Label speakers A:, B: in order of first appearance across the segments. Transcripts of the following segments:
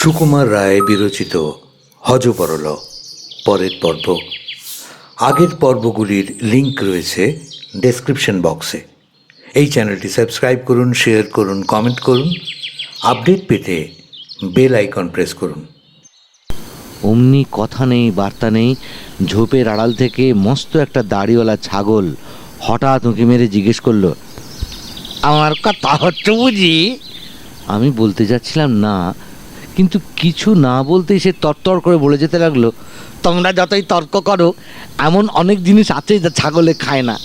A: সুকুমার রায় বিরচিত হজপরল পরের পর্ব। আগের পর্বগুলির লিংক রয়েছে ডেসক্রিপশন বক্সে এই চ্যানেলটি সাবস্ক্রাইব করুন শেয়ার করুন কমেন্ট করুন আপডেট পেতে বেল আইকন প্রেস করুন।
B: অমনি কথা নেই, বার্তা নেই, ঝোপের আড়াল থেকে মস্ত একটা দাড়িওয়ালা ছাগল হঠাৎ উঁকি মেরে জিজ্ঞেস করল, আমার কথা হচ্ছে বুঝি? আমি বলতে যাচ্ছিলাম, না কিন্তু কিছু না বলতেই সে তরতর করে বলে যেতে লাগল, তোমরা যতই তর্ক করো, এমন অনেক জিনিস আছে যা ছাগলে খায় না।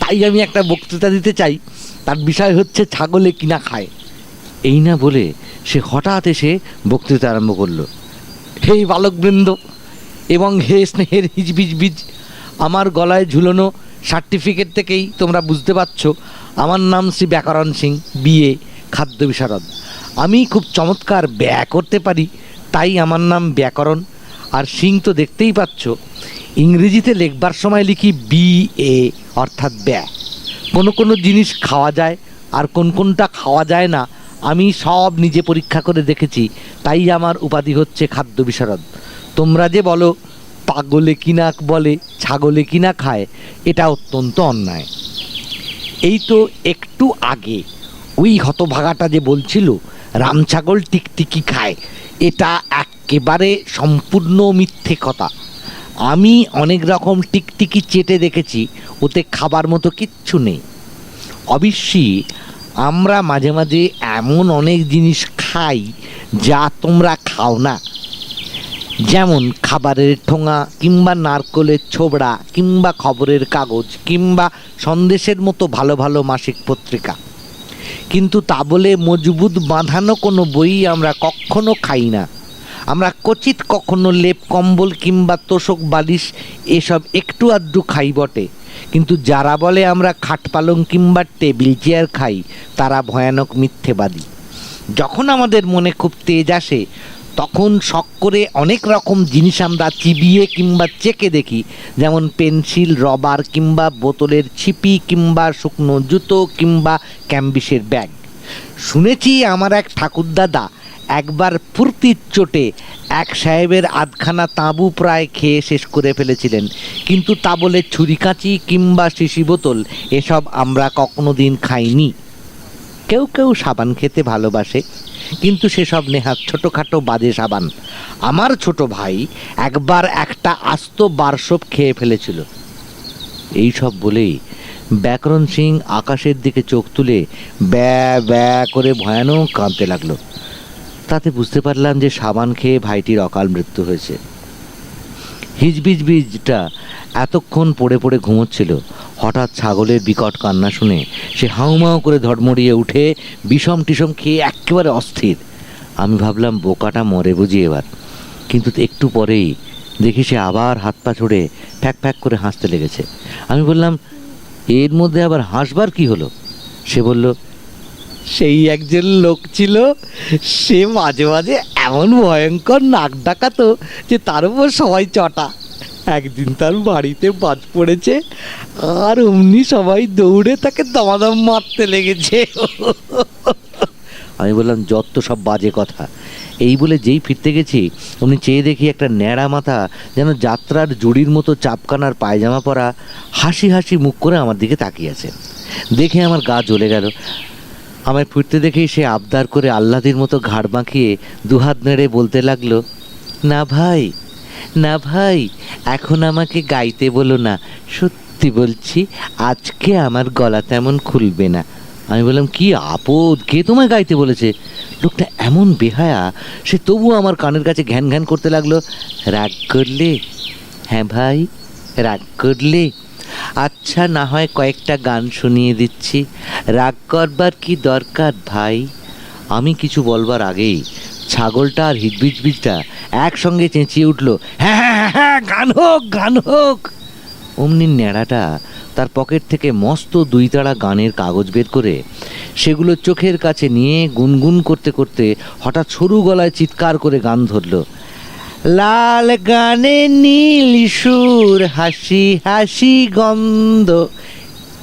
B: তাই আমি একটা বক্তৃতা দিতে চাই। তার বিষয় হচ্ছে ছাগলে কিনা খায়? এই না বলে সে হঠাৎ এসে বক্তৃতা আরম্ভ করল, হে বালকবৃন্দ এবং হে স্নেহের হিজবিজ বীজ আমার গলায় ঝুলানো সার্টিফিকেট থেকেই তোমরা বুঝতে পারছ, আমার নাম শ্রী ব্যাকরণ সিং বিএ খাদ্য বিশারদ। আমি খুব চমৎকার ব্যয় করতে পারি, তাই আমার নাম ব্যাকরণ। আর সিং তো দেখতেই পাচ্ছ, ইংরেজিতে লেখবার সময় লিখি বি এ অর্থাৎ ব্যয়। কোনো কোনো জিনিস খাওয়া যায়, আর কোন কোনটা খাওয়া যায় না, আমি সব নিজে পরীক্ষা করে দেখেছি, তাই আমার উপাধি হচ্ছে খাদ্য বিশারদ তোমরা যে বলো, পাগলে কিনা বলে, ছাগলে কিনা খায়, এটা অত্যন্ত অন্যায়। এই তো একটু আগে, ওই হতভাগাটা যে বলছিল রাম ছাগল টিকটিকি খায়। এটা একেবারে সম্পূর্ণ মিথ্যে কথা। আমি অনেক রকম টিকটিকি চেটে দেখেছি, ওতে খাবার মতো কিচ্ছু নেই। অবশ্যই আমরা মাঝে মাঝে এমন অনেক জিনিস খাই যা তোমরা খাও না। যেমন খাবারের ঠোঙা, কিংবা নারকলের ছোবড়া, কিংবা খবরের কাগজ, কিংবা সন্দেশের মতো ভালো ভালো মাসিক পত্রিকা। কিন্তু তা বলে মজবুত বাঁধানো কোনো বই আমরা কখনো খাই না। আমরা কচিত কখনো লেপ, কম্বল কিংবা তোষক বালিশ এসব একটু আধটু খাই বটে। কিন্তু যারা বলে আমরা খাট পালং কিংবা টেবিল চেয়ার খাই, তারা ভয়ানক মিথ্যেবাদী। যখন আমাদের মনে খুব তেজ আসে তখন শখ করে অনেক রকম জিনিস আমরা চিবিয়ে কিংবা চেকে দেখি। যেমন পেন্সিল, রবার কিংবা বোতলের ছিপি কিংবা শুকনো জুতো কিংবা ক্যাম্বিসের ব্যাগ। শুনেছি আমার এক ঠাকুরদাদা একবার ফুর্তির চোটে এক সাহেবের আধখানা তাঁবু প্রায় খেয়ে শেষ করে ফেলেছিলেন। কিন্তু তা বলে ছুরি কাঁচি কিংবা শিশি বোতল এসব আমরা কখনো দিন খাইনি। কেউ কেউ সাবান খেতে ভালোবাসে। কিন্তু সেসব নেহাত ছোটোখাটো বাজে সাবান। আমার ছোট ভাই একবার একটা আস্ত বারসব খেয়ে ফেলেছিল। এই সব বলেই ব্যাকরণ সিং আকাশের দিকে চোখ তুলে ব্যা ব্যা করে ভয়ানক কাঁদতে লাগল। তাতে বুঝতে পারলাম যে সাবান খেয়ে ভাইটির অকাল মৃত্যু হয়েছে। হিজবিজ বীজটা এতক্ষণ পড়ে পড়ে ঘুমোচ্ছিল। হঠাৎ ছাগলের বিকট কান্না শুনে সে হাউমাউ করে ধড়মড়িয়ে উঠে বিষম টিসম খেয়ে একেবারে অস্থির। আমি ভাবলাম, বোকাটা মরে বুঝি এবার। কিন্তু একটু পরেই দেখি সে আবার হাত পা ছড়ে ফ্যাক ফ্যাক করে হাসতে লেগেছে। আমি বললাম, এর মধ্যে আবার হাসবার কি হলো? সে বলল, সেই একজন লোক ছিল, সে মাঝে মাঝে এমন ভয়ঙ্কর নাক ডাকাতো যে তার উপর সবাই চটা। একদিন তার বাড়িতে বাজ পড়েছে, আর অমনি সবাই দৌড়ে তাকে দমাদম মারতে লেগেছে। আমি বললাম, যত সব বাজে কথা। এই বলে যেই ফিরতে গেছি উনি চেয়ে দেখি একটা ন্যাড়া মাথা যেন যাত্রার জুড়ির মতো চাপকানার পায়জামা পরা হাসি হাসি মুখ করে আমার দিকে তাকিয়ে আছে। দেখে আমার গা জ্বলে গেল। আমায় ফিরতে দেখেই সে আবদার করে আহ্লাদির মতো ঘাড় বাঁকিয়ে দুহাত নেড়ে বলতে লাগল, না ভাই না ভাই, এখন আমাকে গাইতে বলো না। সত্যি বলছি, আজকে আমার গলা তেমন খুলবে না। আমি বললাম, কি আপদ, কে তোমায় গাইতে বলেছে? লোকটা এমন বেহায়া, সে তবু আমার কানের কাছে ঘ্যান ঘ্যান করতে লাগল। রাগ করলে? হ্যাঁ ভাই, রাগ করলে। আচ্ছা না হয় কয়েকটা গান শুনিয়ে দিচ্ছি। রাগ করবার কি দরকার ভাই? আমি কিছু বলবার আগেই ছাগলটা আর হিজবিজবিজটা একসঙ্গে চেঁচিয়ে উঠল হ্যাঁ হ্যাঁ হ্যাঁ, হ্যাঁ গান হোক গান হোক। অমনি ন্যাড়াটা তার পকেট থেকে মস্ত দুই তাড়া গানের কাগজ বের করে সেগুলো চোখের কাছে নিয়ে গুনগুন করতে করতে হঠাৎ সরু গলায় চিৎকার করে গান ধরল লাল গানে নীল সুর হাসি হাসি গন্ধ।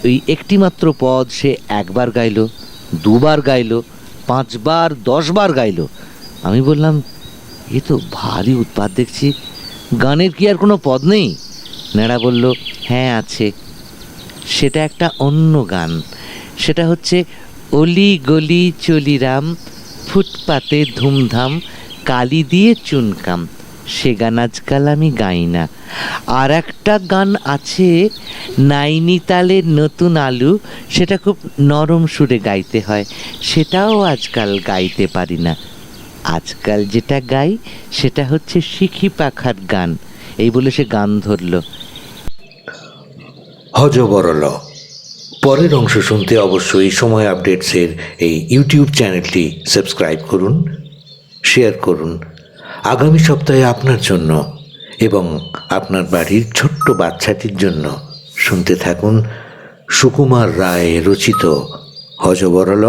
B: ওই একটিমাত্র পদ সে একবার গাইল দুবার গাইলো পাঁচবার দশবার গাইলো। আমি বললাম, এ তো ভারী উৎপাত দেখছি। গানের কি আর কোনো পদ নেই? ন্যাড়া বলল হ্যাঁ আছে। সেটা একটা অন্য গান। সেটা হচ্ছে, অলি গলি চলিরাম, ফুটপাতে ধুমধাম, কালি দিয়ে চুনকাম। সে গান আজকাল আমি গাই না। আর একটা গান আছে নাইনিতালের নতুন আলু। সেটা খুব নরম সুরে গাইতে হয়। সেটাও আজকাল গাইতে পারি না। আজকাল যেটা গাই, সেটা হচ্ছে শিখি পাখার গান। এই বলে সে গান ধরলো।
A: হজবরল পরের অংশ শুনতে অবশ্যই সময় আপডেটসের এই ইউটিউব চ্যানেলটি সাবস্ক্রাইব করুন, শেয়ার করুন। আগামী সপ্তাহে আপনার জন্য এবং আপনার বাড়ির ছোট্ট বাচ্চাটির জন্য শুনতে থাকুন সুকুমার রায় রচিত হজবরল